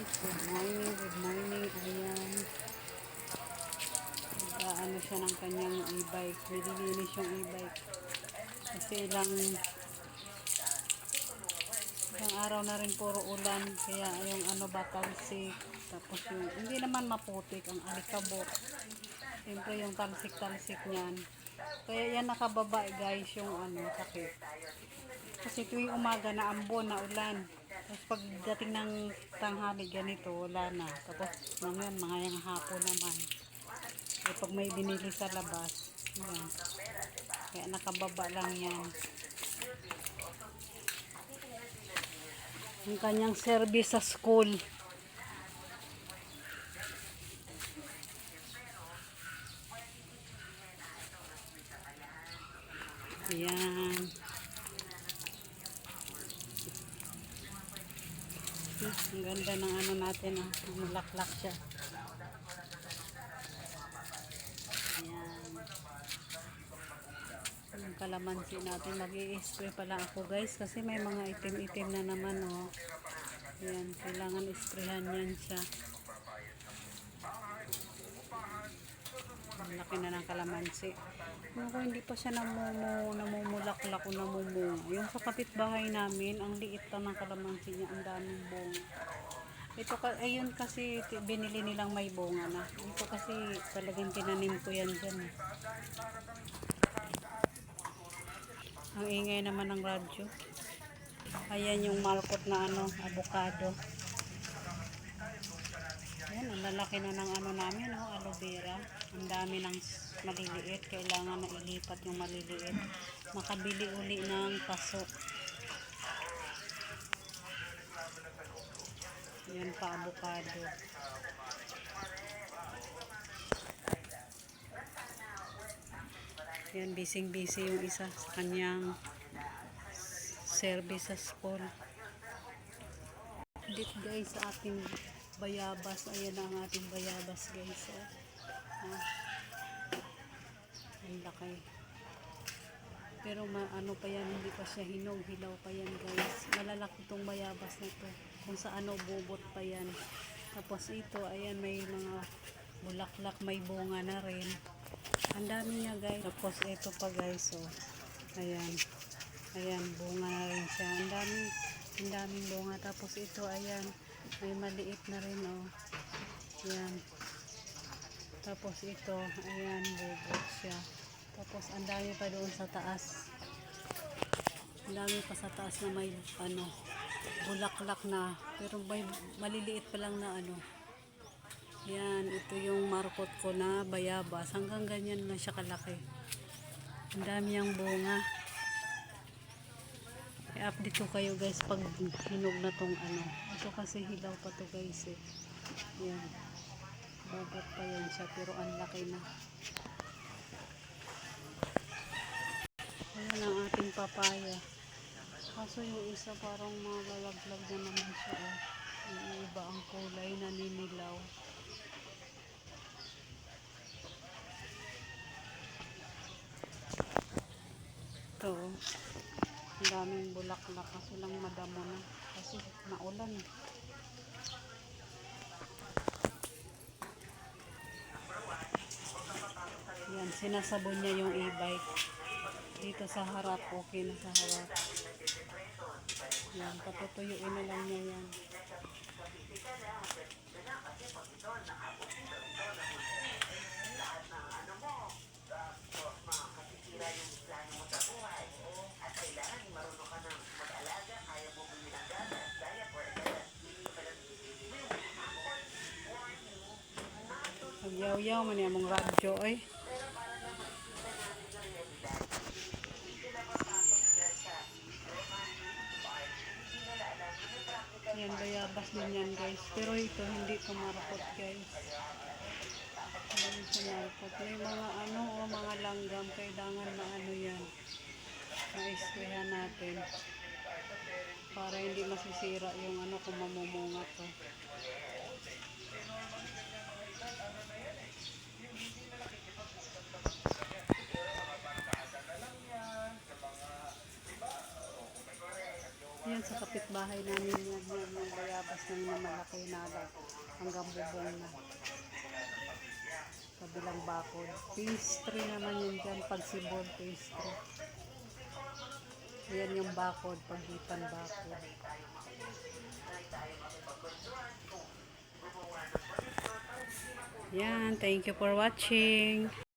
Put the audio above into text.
guys. Good morning, good morning. Ayan. Nag-ano siya ng kanyang e-bike. Nililinis yung e-bike. Kasi ilang ilang araw na rin puro ulan. Kaya yung ano ba talsik. Tapos yung, hindi naman maputik ang alikabok. Siyempre yung talsik-talsik niyan. Kaya yan nakababa guys yung ano takip. Kasi tuwing umaga na ambon na ulan. Tapos pagdating ng tanghali ganito, wala na. Tapos mamaya mga yung hapon naman. Eh, pag may binili sa labas, yan. Kaya nakababa lang yan. Ang kanyang service sa school. Yan. Ang ganda ng ano natin, ah. Mulaklak siya. Ayan. Yung kalamansi natin, mag spray pala ako guys kasi may mga itim-itim na naman oh. Ayan, kailangan isprayhan yan siya. Laki na ng kalamansi. Ako, hindi pa siya namumu, namumulaklak o namumunga. Yung sa kapitbahay namin, ang liit lang ng kalamansi niya, ang daming bunga. Ito ayun kasi binili nilang may bunga na. Ito kasi talagang tinanim ko yan dyan. Ang ingay naman ng radyo. Ayan yung malkot na ano, avocado. Ayan, ang lalaki na ng ano namin, oh, aloe vera. Ang dami ng maliliit. Kailangan na ilipat yung maliliit. Makabili uli ng paso. Yan pa, avocado. Yan, busy-busy yung isa sa kanyang service sa school. Dito guys sa ating bayabas. Ayan ang ating bayabas guys. Oh. Ah. Ang laki. Pero ano pa yan, hindi pa siya hinog, hilaw pa yan guys. Malalaki tong bayabas na to. Kung sa ano, bubot pa yan. Tapos ito, ayan, may mga bulaklak, may bunga na rin. Ang dami niya guys. Tapos ito pa guys, oh. Ayan. Ayan, bunga na rin siya. Ang dami, ang daming bunga. Tapos ito, ayan, may maliit na rin, oh. Ayan. Tapos ito, ayan, bubot siya. Tapos ang dami pa doon sa taas. Ang dami pa sa taas na may ano, bulaklak na. Pero may maliliit pa lang na ano. Yan, ito yung markot ko na bayabas. Hanggang ganyan na siya kalaki. Ang dami yung bunga. I-update ko kayo guys pag hinog na tong ano. Ito kasi hilaw pa to guys eh. Yan. Bobot pa yan siya pero ang laki na. Ayan ang ating papaya. Kaso yung isa parang malalaglag na naman siya. Oh. Yung iba ang kulay naninilaw. Ito. Daming bulaklak kasi lang madamo na. Kasi naulan. eh. Yan, sinasabon niya yung e-bike. Dito sa harap, okay na sa harap. Yan, patutuyuin na lang niya yan. Magyaw-yaw man yung radyo ay. Yan, bayabas din yan guys. Pero ito, hindi marapot guys. Hindi ito marapot. May mga ano o mga langgam. Kailangan na ano yan. Na-isprehan natin. Para hindi masisira yung ano kung mamumunga to. Kapitbahay namin yan, yan yung bayabas ng malaki na ala- hanggang bubong na. Kabilang bakod. Pastry naman yun dyan, pagsibol pastry. Ayan yung bakod, pagitan bakod. Yan, thank you for watching.